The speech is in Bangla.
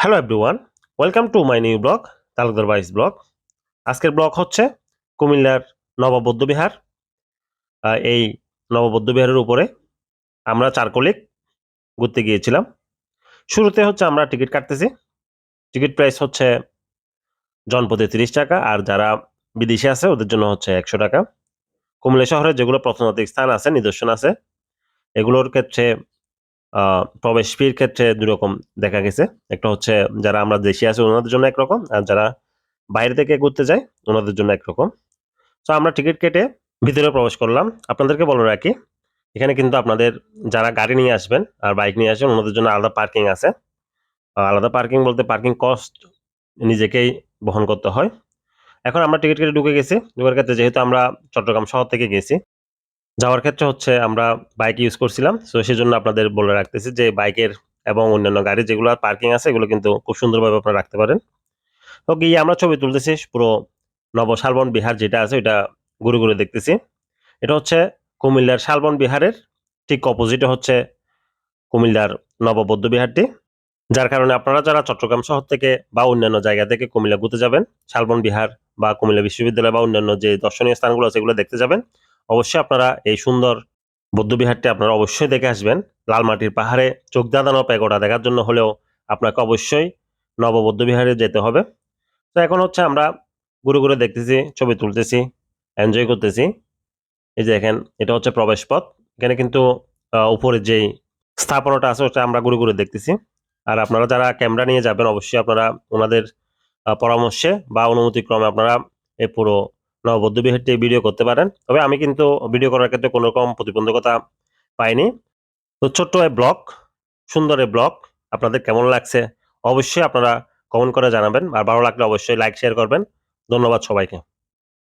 Hello everyone welcome to my new vlog Talukdar বাইস blog আজকের ব্লগ হচ্ছে কুমিল্লার নববৌদ্ধ বিহার। এই নববৌদ্ধ বিহারের উপরে আমরা চার কলিক ঘুরতে গিয়েছিলাম। শুরুতে হচ্ছে আমরা টিকিট কাটতেছি। টিকিট প্রাইস হচ্ছে জনপদে তিরিশ টাকা আর যারা বিদেশি আছে ওদের জন্য হচ্ছে একশো টাকা। কুমিল্লা শহরে যেগুলো প্রত্নতাত্ত্বিক স্থান আছে, নিদর্শন আছে, এগুলোর ক্ষেত্রে প্রবেশ ফির ক্ষেত্রে দুই রকম দেখা গেছে। একটা হচ্ছে যারা আমরা দেশে আছি, ওনাদের জন্য একরকম, আর যারা বাইরে থেকে ঘুরতে যায়, ওনাদের জন্য একরকম। তো আমরা টিকিট কেটে ভিতরে প্রবেশ করলাম। আপনাদেরকে বলে রাখি, এখানে কিন্তু আপনাদের যারা গাড়ি নিয়ে আসবেন আর বাইক নিয়ে আসবেন, ওনাদের জন্য আলাদা পার্কিং আছে। আলাদা পার্কিং বলতে পার্কিং কস্ট নিজেকেই বহন করতে হয়। এখন আমরা টিকিট কেটে ঢুকে গেছি। ঢুকার ক্ষেত্রে যেহেতু আমরা চট্টগ্রাম শহর থেকে গেছি যাওয়ার ক্ষেত্রে হচ্ছে আমরা বাইক ইউজ করছিলাম। তো সেই জন্য আপনাদের বলে রাখতেছি যে বাইকের এবং অন্যান্য গাড়ি যেগুলো পার্কিং আছে, এগুলো কিন্তু খুব সুন্দরভাবে আপনারা রাখতে পারেন। তো গিয়ে আমরা ছবি তুলতেছি, পুরো নবশালবন বিহার যেটা আছে, ওইটা ঘুরে ঘুরে দেখতেছি। এটা হচ্ছে কুমিল্লার শালবন বিহারের ঠিক অপোজিটে হচ্ছে কুমিল্লার নববৌদ্ধ বিহারটি। যার কারণে আপনারা যারা চট্টগ্রাম শহর থেকে বা অন্যান্য জায়গা থেকে কুমিল্লা ঘুরতে যাবেন, শালবন বিহার বা কুমিল্লা বিশ্ববিদ্যালয় বা অন্যান্য যে দর্শনীয় স্থানগুলো আছে, এগুলো দেখতে যাবেন। অবশ্যই আপনারা এই সুন্দর বৌদ্ধবিহারটি আপনারা অবশ্যই দেখে আসবেন। লাল মাটির পাহাড়ে চোখ দাদানো প্যাগোডা দেখার জন্য হলেও আপনাকে অবশ্যই নববৌদ্ধ বিহারে যেতে হবে। তো এখন হচ্ছে আমরা ঘুরে ঘুরে দেখতেছি, ছবি তুলতেছি এনজয় করতেছি। এই যে দেখেন, এটা হচ্ছে প্রবেশ পথ এখানে কিন্তু উপরে যেই স্থাপনাটা আছে, ওটা আমরা ঘুরে ঘুরে দেখতেছি। আর আপনারা যারা ক্যামেরা নিয়ে যাবেন, অবশ্যই আপনারা ওনাদের পরামর্শে বা অনুমতিক্রমে আপনারা এই পুরো নববৌদ্ধ বিহারটি ভিডিও করতে পারেন। তবে আমি কিন্তু ভিডিও করার ক্ষেত্রে কোনো রকম প্রতিবন্ধকতা পাইনি। তো ছোট্ট এই ব্লগ, সুন্দর এই ব্লগ, আপনাদের কেমন লাগছে অবশ্যই আপনারা কমেন্ট করে জানাবেন। আর ভালো লাগলে অবশ্যই লাইক শেয়ার করবেন। ধন্যবাদ সবাইকে।